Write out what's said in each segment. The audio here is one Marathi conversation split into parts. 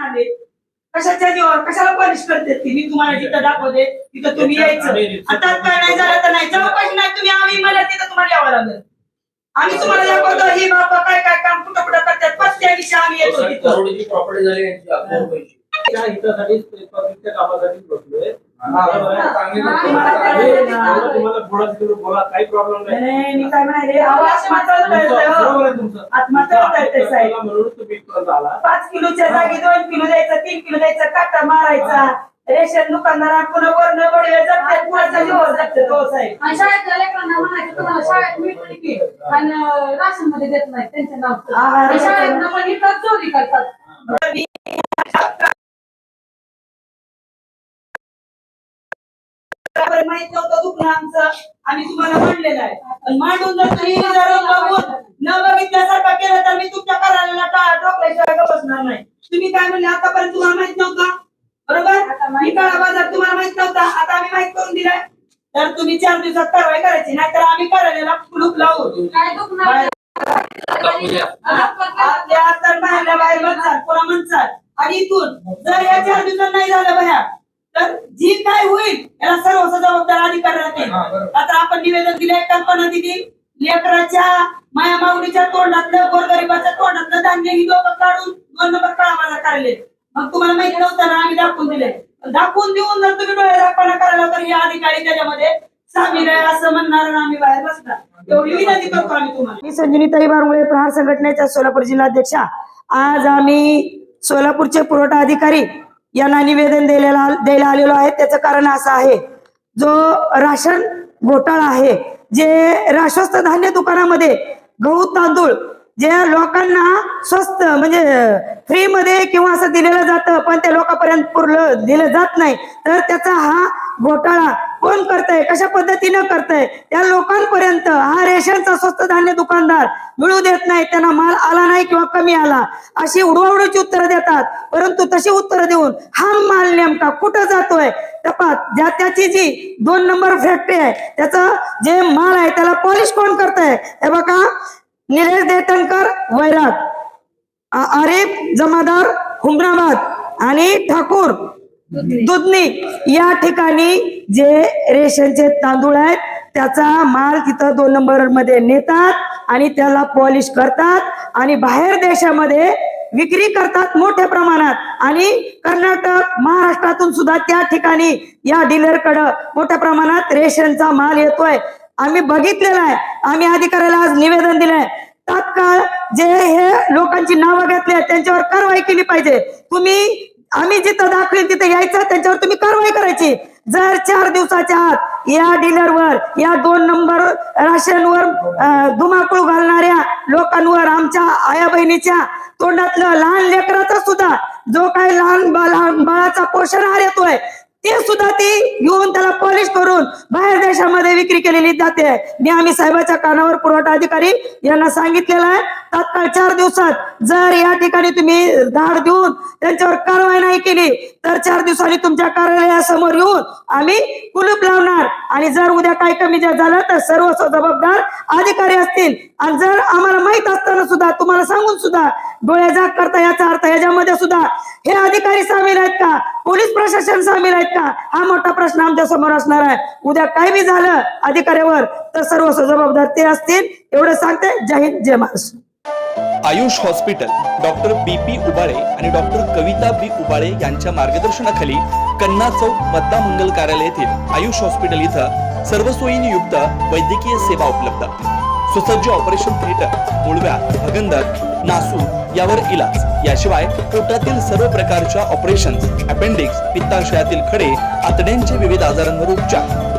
आले. कशाच्या जीवावर? कशाला पॉलिश करते ती? मी तुम्हाला जिथं दाखवते तिथं तुम्ही यायचं. आता काय नाही झालं तर नाही. चौकशी नाही तुम्ही आम्ही मला तिथं तुम्हाला यावं लागेल. आम्ही तुम्हाला दाखवतो ही बाबा काय काय काम कुठं कुठं करतात? पत्त्या दिवशी आम्ही येतो तिथं. प्रॉपर्टी झाली. त्या कामासाठी बसलोय. काही प्रॉब्लेम नाही, मी काय म्हणाले आत्महत्या साहेब. पाच किलोच्या जागी दोन किलो द्यायचा तीन किलो द्यायचा काटा मारायचा रेशन दुकानदार पुन्हा वर्ण बडवे जातात पुढचा जीवावर जातो तो साहेब आणि शाळेतल्या लेकरांना म्हणायचं तुम्हाला शाळेत मिळतं की आणि राशनमध्ये देत नाही त्यांचं नाव शाळेत पण इथं चोरी करतात बरोबर माहीत नव्हतं दुखणं आमचं. आम्ही तुम्हाला मांडलेलं आहे. पण मांडून जर तुम्ही जर बघून न बघितल्यासारखं केलं तर मी तुमच्या करायला गप्प बसणार नाही. तुम्ही काय म्हणले आतापर्यंत तुम्हाला माहीत नव्हतं? बरोबर? मी काळा बाजार तुम्हाला माहीत नव्हता. आता आम्ही माहीत करून दिलाय. तर तुम्ही चार दिवसात कारवाई करायची नाहीतर आम्ही करायला कुलूप लावू. बाहेर. म्हणतात पुरा म्हणतात. आणि इथून जर या चार दिवसात नाही झालं बाहेर तर जी काय होईल याला सर्व जबाबदार अधिकारी राहतील. आता आपण निवेदन दिले कल्पना दिली लेकराच्या माया माऊलीच्या तोंडातलं गोरगरिबाच्या तोंडातलं धान्य ही लोक काढून दोन नंबर काळाबाजा करायले मग तुम्हाला माहिती नव्हतं ना आम्ही दाखवून दिले दाखवून देऊन जर तुम्ही डोळे दाखवणा करायला तर हे अधिकारी त्याच्यामध्ये सामील आहे असं म्हणणार आणि आम्ही बाहेर बसणार. एवढी विनंती करतो आम्ही तुम्हाला. मी संजनीताई बारमुळे प्रहार संघटनेच्या सोलापूर जिल्हाध्यक्षा. आज आम्ही सोलापूरचे पुरवठा अधिकारी यांना निवेदन दिलेला द्यायला आलेलो आहे. त्याचं कारण असं आहे. जो राशन घोटाळा आहे जे राशस्थ धान्य दुकानामध्ये गहू तांदूळ जे लोकांना स्वस्त म्हणजे फ्री मध्ये किंवा असं दिलेलं जातं पण त्या लोकांपर्यंत पुरलं दिलं जात नाही तर त्याचा हा घोटाळा कोण करतंय? कशा पद्धतीनं करतंय? त्या लोकांपर्यंत हा रेशनचा स्वस्त धान्य दुकानदार मिळू देत नाही त्यांना माल आला नाही किंवा कमी आला अशी उडवाउडीची उत्तरं देतात. परंतु तशी उत्तरं देऊन हा माल नेमका कुठं जातोय? तपास. ज्या त्याची जी दोन नंबर फॅक्टरी आहे त्याचं जे माल आहे त्याला पॉलिश कोण करतंय? हे बघा निलेश देतनकर वैराग आ- आरिफ जमादार हुमराबाद आणि ठाकूर. दुधनी. या ठिकाणी जे रेशनचे तांदूळ आहेत त्याचा माल तिथं दोन नंबरमध्ये नेतात आणि त्याला पॉलिश करतात आणि बाहेर देशामध्ये विक्री करतात मोठ्या प्रमाणात. आणि कर्नाटक महाराष्ट्रातून सुद्धा त्या ठिकाणी या डीलरकडं मोठ्या प्रमाणात रेशनचा माल येतोय. आम्ही बघितलेला आहे. आम्ही अधिकाऱ्याला आज निवेदन दिलंय. तात्काळ जे हे लोकांची नावं घेतली आहेत त्यांच्यावर कारवाई केली पाहिजे. तुम्ही आम्ही जिथं दाखवेल तिथं यायचं त्यांच्यावर तुम्ही कारवाई करायची. जर चार दिवसाच्या आत या डीलरवर या दोन नंबर राशनवर धुमाकूळ घालणाऱ्या लोकांवर आमच्या आया बहिणीच्या तोंडातलं लहान लेकराचा सुद्धा जो काही लहान लहान बाळाचा पोषण आहार येतोय ते सुद्धा ती घेऊन त्याला पॉलिश करून बाहेर देशामध्ये विक्री केलेली जाते. मी आम्ही साहेबाच्या कानावर पुरवठा अधिकारी यांना सांगितलेलं आहे तात्काळ चार दिवसात जर या ठिकाणी तुम्ही धाड देऊन त्यांच्यावर कारवाई नाही केली तर चार दिवसांनी तुमच्या कार्यालयासमोर येऊन आम्ही कुलूप लावणार. आणि जर उद्या काय कमी झालं तर सर्व जबाबदार अधिकारी असतील. आणि जर आम्हाला माहीत असताना सुद्धा तुम्हाला सांगून सुद्धा डोळ्या जाग करता याचा अर्थ याच्यामध्ये सुद्धा हे अधिकारी सामील आहेत का? पोलीस प्रशासन सामील आहेत का? हा मोठा प्रश्न आमच्यासमोर असणार आहे. उद्या काय बी झालं अधिकाऱ्यावर तर सर्व जबाबदार ते असतील. एवढं सांगते. Jai Hind Jai Maharashtra. Ayush hospital doctor B P Ubale आणि डॉक्टर कविता बी उबाळे यांच्या मार्गदर्शनाखाली कन्ना चौक मद्दा मंगल कार्यालय येथील आयुष हॉस्पिटल इथं सर्व सोयींनी वैद्यकीय सेवा उपलब्ध. सुसज्ज ऑपरेशन थिएटर मुळव्या भगंदर नासू यावर इलाज. याशिवाय पोटातील सर्व प्रकारच्या ऑपरेशन अपेंडिक्स पित्ताशयातील खडे आतड्यांचे विविध आजारांवर उपचार.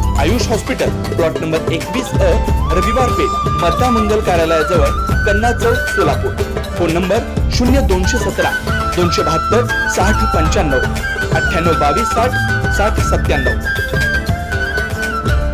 आयुष हॉस्पिटल प्लॉट नंबर एकवीस अ रविवार पेठ मता मंगल कार्यालयाजवळ कन्ना चौक सोलापूर. फोन नंबर शून्य दोनशे सतरा दोनशे बहात्तर साठ पंच्याण्णव अठ्ठ्याण्णव बावीस साठ साठ सत्त्याण्णव.